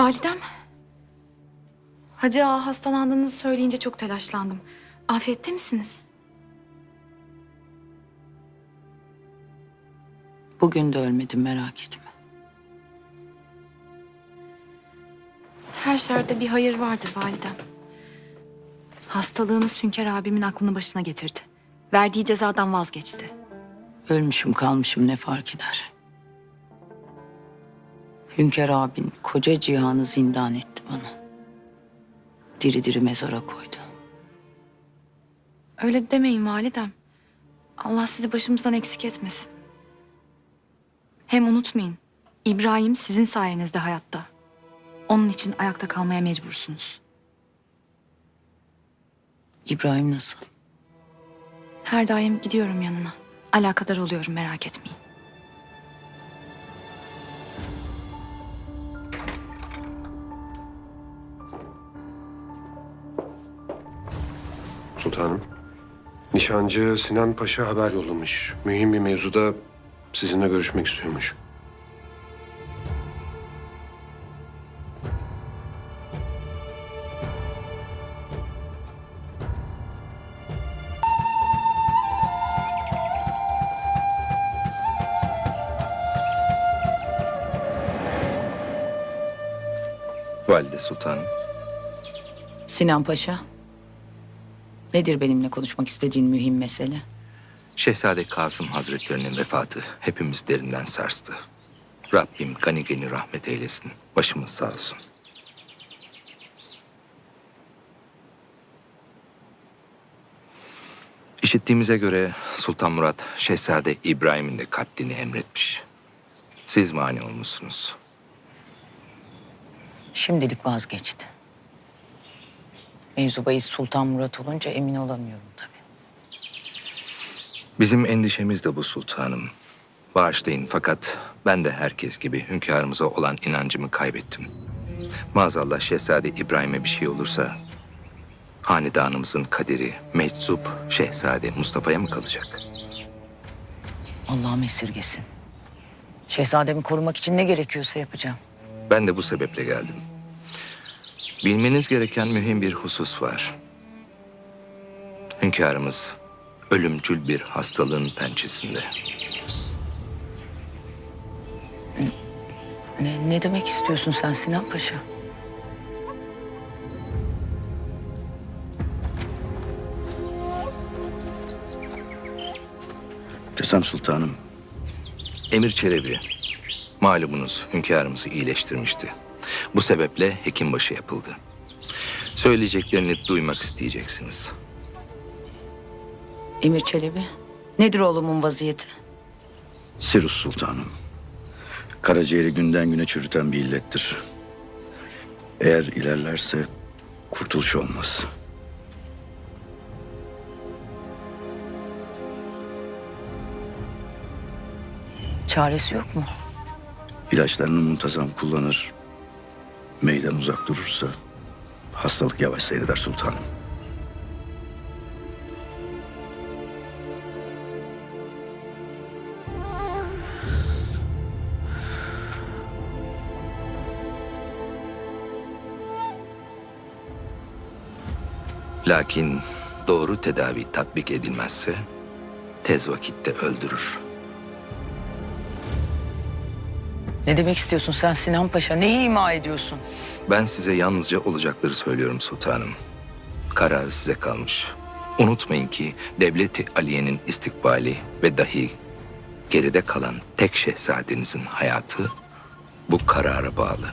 Validem. Hacı ağa hastalandığınızı söyleyince çok telaşlandım. Afiyette misiniz? Bugün de ölmedim merak etme. Her şerde bir hayır vardır validem. Hastalığınız Hünkar abimin aklını başına getirdi. Verdiği cezadan vazgeçti. Ölmüşüm kalmışım ne fark eder? Hünkar abin koca cihanı zindan etti bana. Diri diri mezara koydu. Öyle demeyin validem. Allah sizi başımızdan eksik etmesin. Hem unutmayın, İbrahim sizin sayenizde hayatta. Onun için ayakta kalmaya mecbursunuz. İbrahim nasıl? Her daim gidiyorum yanına. Alakadar oluyorum merak etmeyin. Sultanım. Nişancı Sinan Paşa haber yollamış. Mühim bir mevzuda sizinle görüşmek istiyormuş. Valide Sultanım. Sinan Paşa. Nedir benimle konuşmak istediğin mühim mesele? Şehzade Kasım Hazretlerinin vefatı hepimiz derinden sarstı. Rabbim gani gani rahmet eylesin. Başımız sağ olsun. İşittiğimize göre Sultan Murat Şehzade İbrahim'in de katlini emretmiş. Siz mani olmuşsunuz. Şimdilik vazgeçti. Mevzu bahis Sultan Murat olunca emin olamıyorum tabii. Bizim endişemiz de bu sultanım. Bağışlayın fakat ben de herkes gibi hünkârımıza olan inancımı kaybettim. Maazallah Şehzade İbrahim'e bir şey olursa hanedanımızın kaderi meczup Şehzade Mustafa'ya mı kalacak? Allah'ım esirgesin. Şehzademi korumak için ne gerekiyorsa yapacağım. Ben de bu sebeple geldim. Bilmeniz gereken mühim bir husus var. Hünkârımız ölümcül bir hastalığın pençesinde. Ne, ne demek istiyorsun sen Sinan Paşa? Kesem Sultanım, Emir Çelebi, malumunuz hünkârımızı iyileştirmişti. Bu sebeple hekimbaşı yapıldı. Söyleyeceklerini duymak isteyeceksiniz. Emir Çelebi. Nedir oğlumun vaziyeti? Sirus Sultanım. Karaciğeri günden güne çürüten bir illettir. Eğer ilerlerse kurtuluş olmaz. Çaresi yok mu? İlaçlarını muntazam kullanır, meydan uzak durursa hastalık yavaş seyreder sultanım. Lakin doğru tedavi tatbik edilmezse tez vakitte öldürür. Ne demek istiyorsun sen Sinan Paşa? Neyi ima ediyorsun? Ben size yalnızca olacakları söylüyorum sultanım. Karar size kalmış. Unutmayın ki devleti Aliye'nin istikbali ve dahi geride kalan tek şehzadenizin hayatı bu karara bağlı.